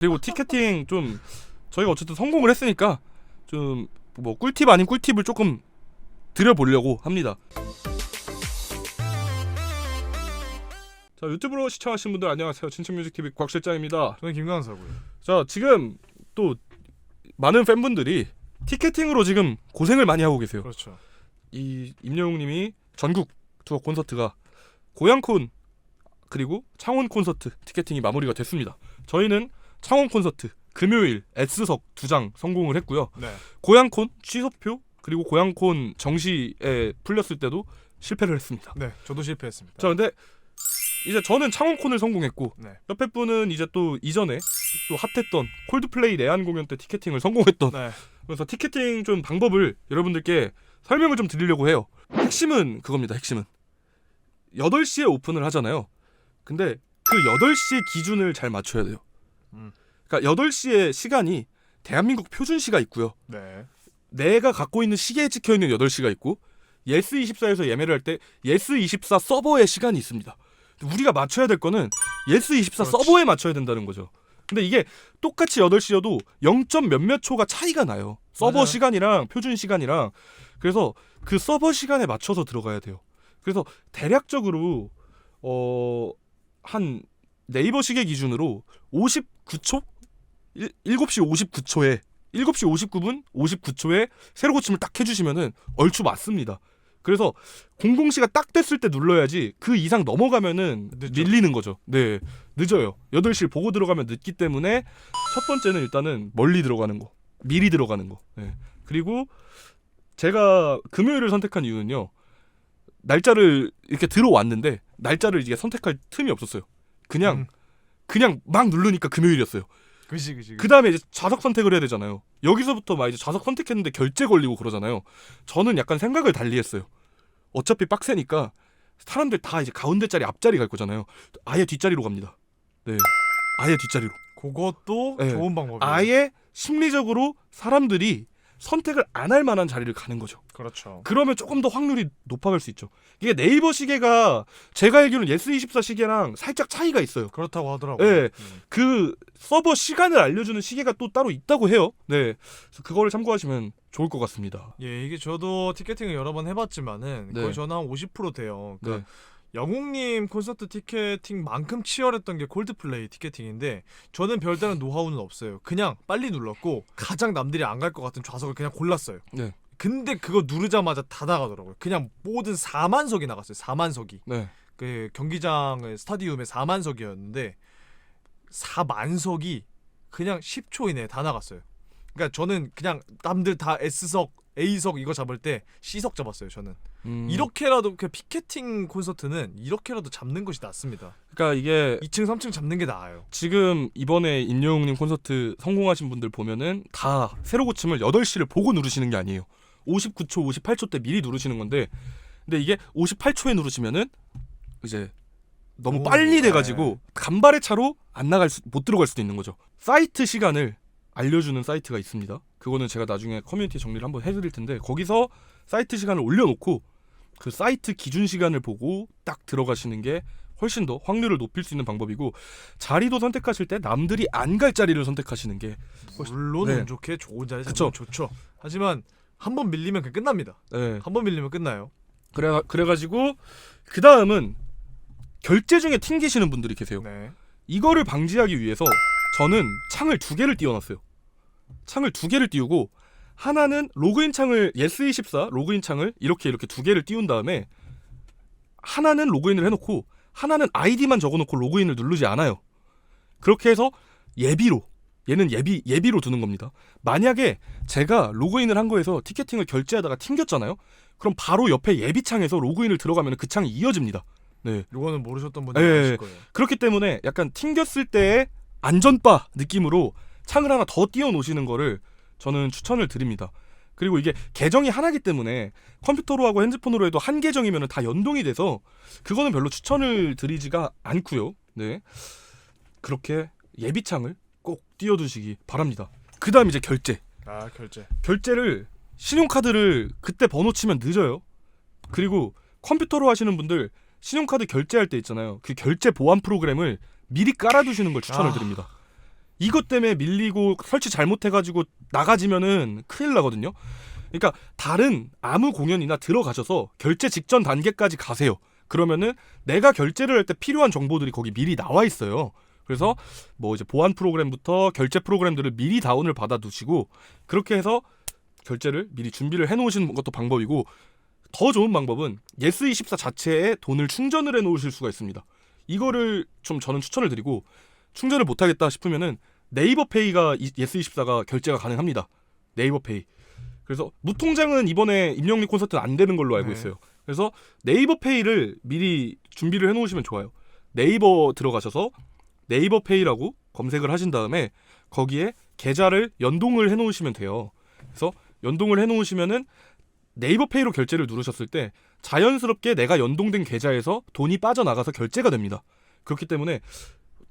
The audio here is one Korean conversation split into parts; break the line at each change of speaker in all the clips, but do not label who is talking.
그리고 티켓팅 좀 저희가 어쨌든 성공을 했으니까 좀 뭐 꿀팁 아닌 꿀팁을 조금 드려보려고 합니다. 자 유튜브로 시청하시는 분들 안녕하세요. 친친뮤직TV 곽 실장입니다.
저는 김광사고요.
자 지금 또 많은 팬분들이 티켓팅으로 지금 고생을 많이 하고 계세요.
그렇죠.
이 임영웅님이 전국 투어 콘서트가 고양콘 그리고 창원 콘서트 티켓팅이 마무리가 됐습니다. 저희는 창원 콘서트 금요일 S석 두 장 성공을 했고요.
네.
고양콘 취소표 그리고 고양콘 정시에 풀렸을 때도 실패를 했습니다.
네. 저도 실패했습니다.
자 근데 이제 저는 창원콘을 성공했고
네.
옆에 분은 이제 또 이전에 또 핫했던 콜드플레이 내한 공연 때 티켓팅을 성공했던
네.
그래서 티켓팅 좀 방법을 여러분들께 설명을 좀 드리려고 해요. 핵심은 그겁니다. 핵심은 8시에 오픈을 하잖아요. 근데 그 8시 기준을 잘 맞춰야 돼요.
음.
그러니까 8시에 시간이 대한민국 표준시가 있고요.
네.
내가 갖고 있는 시계에 찍혀 있는 8시가 있고 예스24에서 예매를 할 때 예스24 서버의 시간이 있습니다. 우리가 맞춰야 될 거는 예스24
그렇지.
서버에 맞춰야 된다는 거죠. 근데 이게 똑같이 8시여도 0점 몇몇 초가 차이가 나요. 서버
맞아요.
시간이랑 표준 시간이랑 그래서 그 서버 시간에 맞춰서 들어가야 돼요. 그래서 대략적으로 어 한 네이버 시계 기준으로 59초 7시 59초에 7시 59분 59초에 세로 고침을 딱 해주시면은 얼추 맞습니다. 그래서 00시가 딱 됐을 때 눌러야지 그 이상 넘어가면은
늦죠.
밀리는 거죠. 네, 늦어요. 8시를 보고 들어가면 늦기 때문에 첫 번째는 일단은 멀리 들어가는 거, 미리 들어가는 거. 네. 그리고 제가 금요일을 선택한 이유는요. 날짜를 이렇게 들어왔는데 날짜를 이제 선택할 틈이 없었어요. 그냥
음.
그냥 막 누르니까 금요일이었어요.
그지 그지.
그 다음에 이제 좌석 선택을 해야 되잖아요. 여기서부터 막 이제 좌석 선택했는데 결제 걸리고 그러잖아요. 저는 약간 생각을 달리 했어요. 어차피 빡세니까 사람들 다 이제 가운데 자리 앞자리 갈 거잖아요. 아예 뒷자리로 갑니다. 네. 아예 뒷자리로.
그것도
네.
좋은 방법이에요.
아예 심리적으로 사람들이 선택을 안 할 만한 자리를 가는 거죠.
그렇죠.
그러면 조금 더 확률이 높아갈 수 있죠. 이게 네이버 시계가 제가 알기로는 예스24 시계랑 살짝 차이가 있어요.
그렇다고 하더라고요.
네.
음.
그 서버 시간을 알려주는 시계가 또 따로 있다고 해요. 네, 그래서 그거를 참고하시면 좋을 것 같습니다.
예, 이게 저도 티켓팅을 여러 번 해봤지만은
네.
거의 저는 한 50% 돼요.
네,
그러니까 영웅님 콘서트 티켓팅만큼 치열했던 게 콜드플레이 티켓팅인데 저는 별다른 노하우는 없어요. 그냥 빨리 눌렀고 가장 남들이 안 갈 것 같은 좌석을 그냥 골랐어요.
네,
근데 그거 누르자마자 다 나가더라고요. 그냥 모든 4만석이 나갔어요. 4만석이.
네,
그 경기장의 스타디움에 4만석이었는데 4만석이 그냥 10초 이내에 다 나갔어요. 그러니까 저는 그냥 남들 다 S석, A석 이거 잡을 때 C석 잡았어요. 저는
음,
이렇게라도 그 피켓팅 콘서트는 이렇게라도 잡는 것이 낫습니다.
그러니까 이게
2층, 3층 잡는 게 나아요.
지금 이번에 임영웅님 콘서트 성공하신 분들 보면은 다 세로 고침을 8시를 보고 누르시는 게 아니에요. 59초, 58초 때 미리 누르시는 건데, 근데 이게 58초에 누르시면은 이제 너무
오,
빨리
네.
돼가지고 간발의 차로 안 나갈 수, 못 들어갈 수도 있는 거죠. 사이트 시간을 알려주는 사이트가 있습니다. 그거는 제가 나중에 커뮤니티 정리를 한번 해드릴 텐데 거기서 사이트 시간을 올려놓고 그 사이트 기준 시간을 보고 딱 들어가시는 게 훨씬 더 확률을 높일 수 있는 방법이고 자리도 선택하실 때 남들이 안 갈 자리를 선택하시는 게
물론
네.
운 좋게 좋은 자리. 잡으면 좋죠. 하지만 한 번 밀리면 그게 끝납니다.
네.
한 번 밀리면 끝나요.
그래 그래가지고 그 다음은 결제 중에 튕기시는 분들이 계세요.
네.
이거를 방지하기 위해서 저는 창을 두 개를 띄워놨어요. 창을 두 개를 띄우고 하나는 로그인 창을 예스24 로그인 창을 이렇게 이렇게 두 개를 띄운 다음에 하나는 로그인을 해놓고 하나는 아이디만 적어놓고 로그인을 누르지 않아요. 그렇게 해서 예비로 얘는 예비 예비로 두는 겁니다. 만약에 제가 로그인을 한 거에서 티켓팅을 결제하다가 튕겼잖아요. 그럼 바로 옆에 예비 창에서 로그인을 들어가면 그 창이 이어집니다. 네.
이거는 모르셨던 분들
예,
아실
예.
거예요.
그렇기 때문에 약간 튕겼을 때의 안전바 느낌으로 창을 하나 더 띄워 놓으시는 거를 저는 추천을 드립니다. 그리고 이게 계정이 하나기 때문에 컴퓨터로 하고 핸드폰으로 해도 한 계정이면 다 연동이 돼서 그거는 별로 추천을 드리지가 않고요. 네. 그렇게 예비창을 꼭 띄워 두시기 바랍니다. 그 다음 이제 결제.
아 결제.
결제를 신용카드를 그때 번호 치면 늦어요. 그리고 컴퓨터로 하시는 분들 신용카드 결제할 때 있잖아요. 그 결제 보안 프로그램을 미리 깔아두시는 걸 추천을
아.
드립니다. 이것 때문에 밀리고 설치 잘못해가지고 나가지면은 큰일 나거든요. 그러니까 다른 아무 공연이나 들어가셔서 결제 직전 단계까지 가세요. 그러면은 내가 결제를 할 때 필요한 정보들이 거기 미리 나와 있어요. 그래서 뭐 이제 보안 프로그램부터 결제 프로그램들을 미리 다운을 받아 두시고 그렇게 해서 결제를 미리 준비를 해 놓으시는 것도 방법이고 더 좋은 방법은 예스24 자체에 돈을 충전을 해 놓으실 수가 있습니다. 이거를 좀 저는 추천을 드리고 충전을 못 하겠다 싶으면은 네이버 페이가 예스24가 결제가 가능합니다. 네이버 페이. 그래서 무통장은 이번에 임영리 콘서트는 안 되는 걸로 알고
네.
있어요. 그래서 네이버 페이를 미리 준비를 해 놓으시면 좋아요. 네이버 들어가셔서 네이버 페이라고 검색을 하신 다음에 거기에 계좌를 연동을 해 놓으시면 돼요. 그래서 연동을 해 놓으시면은 네이버 페이로 결제를 누르셨을 때 자연스럽게 내가 연동된 계좌에서 돈이 빠져나가서 결제가 됩니다. 그렇기 때문에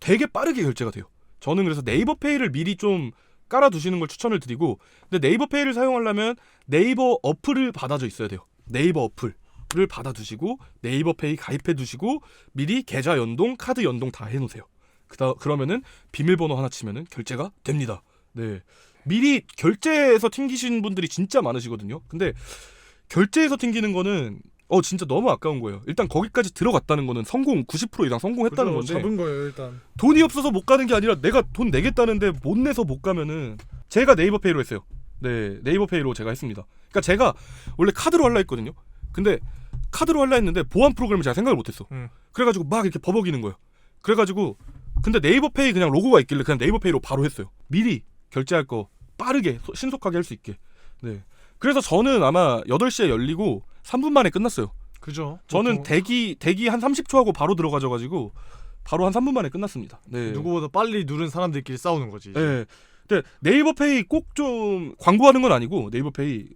되게 빠르게 결제가 돼요. 저는 그래서 네이버 페이를 미리 좀 깔아 두시는 걸 추천을 드리고 근데 네이버 페이를 사용하려면 네이버 어플을 받아져 있어야 돼요. 네이버 어플을 받아 두시고 네이버 페이 가입해 두시고 미리 계좌 연동, 카드 연동 다 해 놓으세요. 그다 그러면은 비밀번호 하나 치면은 결제가 됩니다. 네. 미리 결제해서 튕기신 분들이 진짜 많으시거든요. 근데 결제해서 튕기는 거는 어 진짜 너무 아까운 거예요. 일단 거기까지 들어갔다는 거는 성공 90% 이상 성공했다는
그죠,
건데
잡은 거예요 일단.
돈이 없어서 못 가는 게 아니라 내가 돈 내겠다는데 못 내서 못 가면은 제가 네이버 페이로 했어요. 네, 네이버 페이로 제가 했습니다. 그러니까 제가 원래 카드로 할라 했거든요. 근데 카드로 할라 했는데 보안 프로그램을 제가 생각을 못 했어.
음.
그래가지고 막 이렇게 버벅이는 거예요. 그래가지고 근데 네이버 페이 그냥 로고가 있길래 그냥 네이버 페이로 바로 했어요. 미리 결제할 거 빠르게 소- 신속하게 할 수 있게. 네. 그래서 저는 아마 8시에 열리고 3분 만에 끝났어요.
그죠.
저는
보통
대기 대기 한 30초 하고 바로 들어가져 가지고 바로 한 3분 만에 끝났습니다. 네.
누구보다 빨리 누른 사람들끼리 싸우는 거지. 이제.
네. 근데 네이버 페이 꼭 좀 광고하는 건 아니고 네이버 페이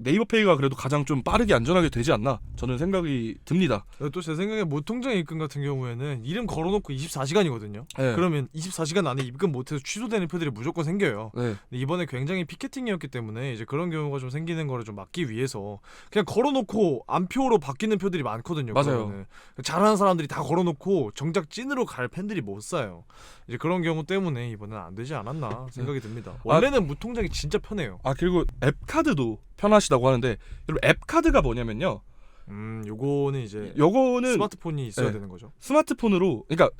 네이버 페이가 그래도 가장 좀 빠르게 안전하게 되지 않나 저는 생각이 듭니다.
또 제 생각에 무통장 입금 같은 경우에는 이름 걸어놓고 24시간이거든요.
네.
그러면 24시간 안에 입금 못해서 취소되는 표들이 무조건 생겨요.
네.
이번에 굉장히 피켓팅이었기 때문에 이제 그런 경우가 좀 생기는 거를 좀 막기 위해서 그냥 걸어놓고 안표로 바뀌는 표들이 많거든요.
맞아요.
그러면은. 잘하는 사람들이 다 걸어놓고 정작 찐으로 갈 팬들이 못 사요. 이제 그런 경우 때문에 이번엔 안 되지 않았나 생각이 듭니다. 원래는 무통장이 진짜 편해요.
아 그리고 앱 카드도 편하시다고 하는데 여러분 앱 카드가 뭐냐면요.
음, 요거는 이제
요거는
스마트폰이 있어야
네.
되는 거죠.
스마트폰으로 그러니까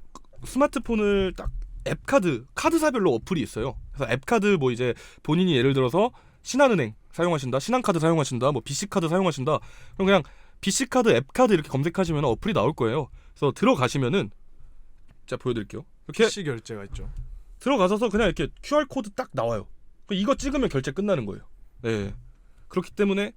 스마트폰을 딱 앱 카드 카드사별로 어플이 있어요. 그래서 앱 카드 뭐 이제 본인이 예를 들어서 신한은행 사용하신다, 신한카드 사용하신다, 뭐 BC 카드 사용하신다. 그럼 그냥 BC 카드, 앱 카드 이렇게 검색하시면 어플이 나올 거예요. 그래서 들어가시면은 자 보여드릴게요. 이렇게
PC 결제가 있죠.
들어가셔서 그냥 이렇게 QR 코드 딱 나와요. 이거 찍으면 결제 끝나는 거예요. 네. 그렇기 때문에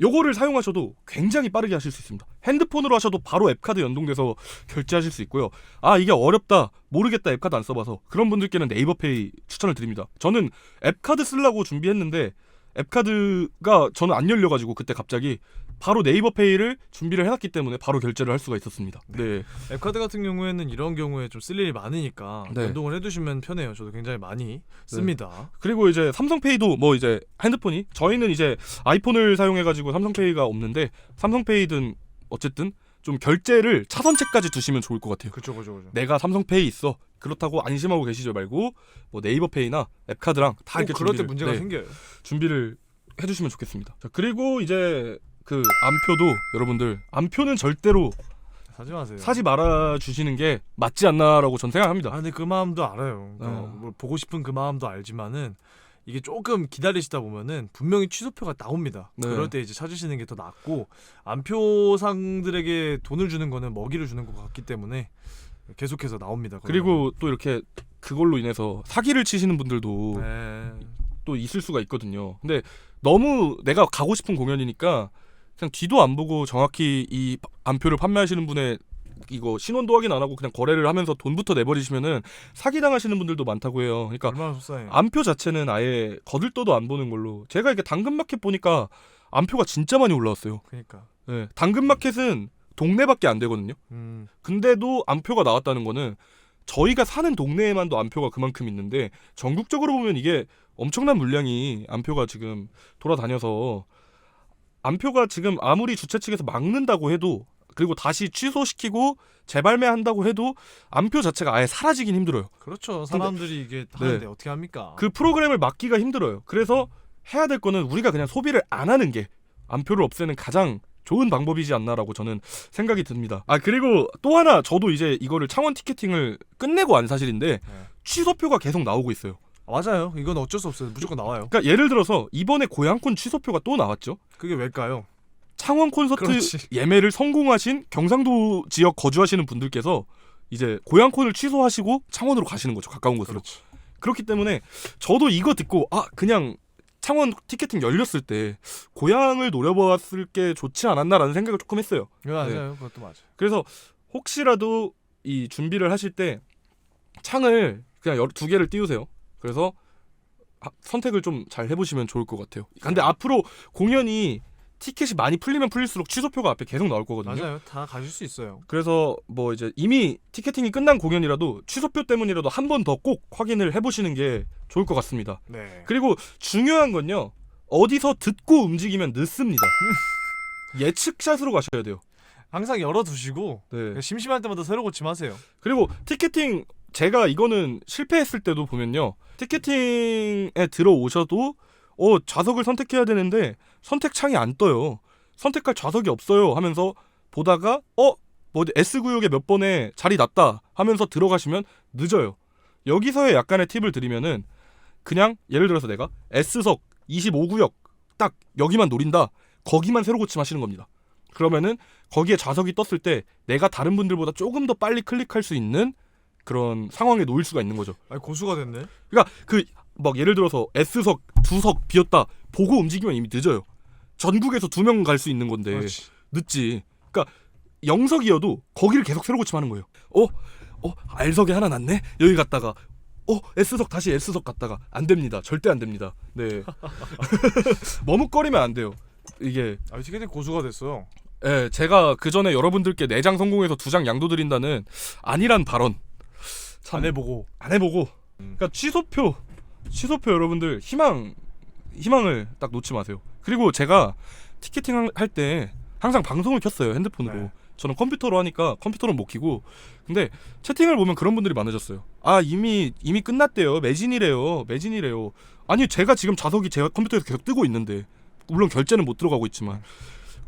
요거를 사용하셔도 굉장히 빠르게 하실 수 있습니다. 핸드폰으로 하셔도 바로 앱카드 연동돼서 결제하실 수 있고요. 아 이게 어렵다 모르겠다 앱카드 안 써봐서 그런 분들께는 네이버페이 추천을 드립니다. 저는 앱카드 쓰려고 준비했는데 앱카드가 저는 안 열려가지고 그때 갑자기 바로 네이버 페이를 준비를 해놨기 때문에 바로 결제를 할 수가 있었습니다. 네.
앱카드 같은 경우에는 이런 경우에 좀 쓸 일이 많으니까
네.
연동을 해두시면 편해요. 저도 굉장히 많이 씁니다.
그리고 이제 삼성페이도 뭐 이제 핸드폰이 저희는 이제 아이폰을 사용해가지고 삼성페이가 없는데 삼성페이든 어쨌든 좀 결제를 차선책까지 두시면 좋을 것 같아요.
그죠, 그죠, 그죠.
내가 삼성페이 있어 그렇다고 안심하고 계시지 말고 뭐 네이버페이나 앱카드랑
다꼭
이렇게
그럴 때
준비를,
문제가
네,
생겨요.
준비를 해주시면 좋겠습니다. 자, 그리고 이제 그 안표도 여러분들 안표는 절대로
사지 마세요.
사지 말아 주시는 게 맞지 않나라고 전 생각합니다.
아 근데 그 마음도 알아요. 그러니까
어.
뭐 보고 싶은 그 마음도 알지만은 이게 조금 기다리시다 보면은 분명히 취소표가 나옵니다.
네.
그럴 때 이제 찾으시는 게 더 낫고 안표상들에게 돈을 주는 거는 먹이를 주는 것 같기 때문에 계속해서 나옵니다.
그리고 또 이렇게 그걸로 인해서 사기를 치시는 분들도.
네.
또 있을 수가 있거든요. 근데 너무 내가 가고 싶은 공연이니까 그냥 뒤도 안 보고 정확히 이 안표를 판매하시는 분의 이거 신원도 확인 안 하고 그냥 거래를 하면서 돈부터 내버리시면은 사기 당하시는 분들도 많다고 해요. 그러니까
얼마나 속상해요.
안표 자체는 아예 거들떠도 안 보는 걸로 제가 이렇게 당근마켓 보니까 안표가 진짜 많이 올라왔어요.
그러니까.
네, 당근마켓은 동네밖에 안 되거든요.
음.
근데도 안표가 나왔다는 거는 저희가 사는 동네에만도 안표가 그만큼 있는데 전국적으로 보면 이게 엄청난 물량이 안표가 지금 돌아다녀서 안표가 지금 아무리 주최 측에서 막는다고 해도 그리고 다시 취소시키고 재발매한다고 해도 안표 자체가 아예 사라지긴 힘들어요.
그렇죠. 사람들이 이게 하는데 어떻게 합니까?
그 프로그램을 막기가 힘들어요. 그래서 해야 될 거는 우리가 그냥 소비를 안 하는 게 안표를 없애는 가장 좋은 방법이지 않나라고 저는 생각이 듭니다. 아 그리고 또 하나 저도 이제 이거를 창원 티켓팅을 끝내고 안 사실인데
네.
취소표가 계속 나오고 있어요.
맞아요. 이건 어쩔 수 없어요. 무조건 나와요.
그러니까 예를 들어서 이번에 고양콘 취소표가 또 나왔죠.
그게 왜일까요?
창원 콘서트
그렇지.
예매를 성공하신 경상도 지역 거주하시는 분들께서 이제 고양콘을 취소하시고 창원으로 가시는 거죠. 가까운 곳으로.
그렇죠.
그렇기 때문에 저도 이거 듣고 아 그냥 창원 티켓팅 열렸을 때 고향을 노려보았을 게 좋지 않았나라는 생각을 조금 했어요.
이거 맞아요. 그것도 맞아요.
그래서 혹시라도 이 준비를 하실 때 창을 그냥 두 개를 띄우세요. 그래서 하- 선택을 좀 잘 해보시면 좋을 것 같아요. 근데 앞으로 공연이 티켓이 많이 풀리면 풀릴수록 취소표가 앞에 계속 나올 거거든요.
맞아요. 다 가실 수 있어요.
그래서 뭐 이제 이미 티켓팅이 끝난 공연이라도 취소표 때문이라도 한 번 더 꼭 확인을 해보시는 게 좋을 것 같습니다.
네.
그리고 중요한 건요 어디서 듣고 움직이면 늦습니다. 예측샷으로 가셔야 돼요.
항상 열어두시고
네.
심심할 때마다 새로 고침하세요.
그리고 티켓팅 제가 이거는 실패했을 때도 보면요 티켓팅에 들어오셔도 어 좌석을 선택해야 되는데 선택 창이 안 떠요. 선택할 좌석이 없어요 하면서 보다가 어 뭐 S 구역에 몇 번에 자리 났다 하면서 들어가시면 늦어요. 여기서의 약간의 팁을 드리면은 그냥 예를 들어서 내가 S석 25구역 딱 여기만 노린다. 거기만 새로 고침하시는 겁니다. 그러면은 거기에 좌석이 떴을 때 내가 다른 분들보다 조금 더 빨리 클릭할 수 있는 그런 상황에 놓일 수가 있는 거죠.
아니 고수가 됐네.
그러니까 그 막 예를 들어서 S석 두 석 비었다 보고 움직이면 이미 늦어요. 전국에서 두 명 갈 수 있는 건데
그렇지.
늦지. 그러니까 영석이어도 거기를 계속 새로 고침하는 거예요. 어, 어 R석에 하나 났네. 여기 갔다가 어 S석 다시 S석 갔다가 안 됩니다. 절대 안 됩니다. 네. 머뭇거리면 안 돼요. 이게
아 티켓팅 고수가 됐어요.
예, 제가 그 전에 여러분들께 네장 성공해서 두 장 양도 드린다는 아니란 발언 참
안 해보고.
안 해보고
음.
그러니까 취소표 취소표 여러분들 희망 희망을 딱 놓지 마세요. 그리고 제가 티켓팅 할 때 항상 방송을 켰어요 핸드폰으로.
네.
저는 컴퓨터로 하니까 컴퓨터는 못 키고 근데 채팅을 보면 그런 분들이 많아졌어요. 아 이미 이미 끝났대요. 매진이래요. 매진이래요. 아니 제가 지금 좌석이 제가 컴퓨터에서 계속 뜨고 있는데 물론 결제는 못 들어가고 있지만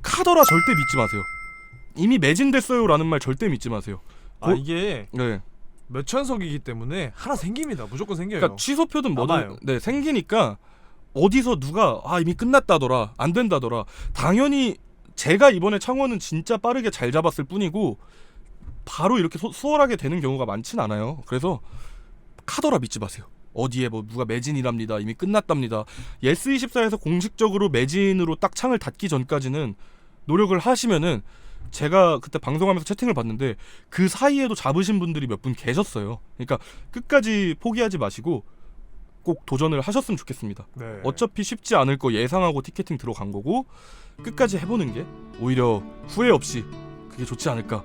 카더라 절대 믿지 마세요. 이미 매진됐어요라는 말 절대 믿지 마세요.
아
고-
이게
네.
몇 천석이기 때문에 하나 생깁니다. 무조건 생겨요.
그러니까 취소표든 뭐든
남아요.
네, 생기니까 어디서 누가 아 이미 끝났다더라 안 된다더라 당연히 제가 이번에 창원은 진짜 빠르게 잘 잡았을 뿐이고 바로 이렇게 소- 수월하게 되는 경우가 많진 않아요 그래서 카더라 믿지 마세요 어디에 뭐 누가 매진이랍니다 이미 끝났답니다 예스24에서 공식적으로 매진으로 딱 창을 닫기 전까지는 노력을 하시면은 제가 그때 방송하면서 채팅을 봤는데 그 사이에도 잡으신 분들이 몇 분 계셨어요 그러니까 끝까지 포기하지 마시고 꼭 도전을 하셨으면 좋겠습니다.
네.
어차피 쉽지 않을 거 예상하고 티켓팅 들어간 거고 끝까지 해보는 게 오히려 후회 없이 그게 좋지 않을까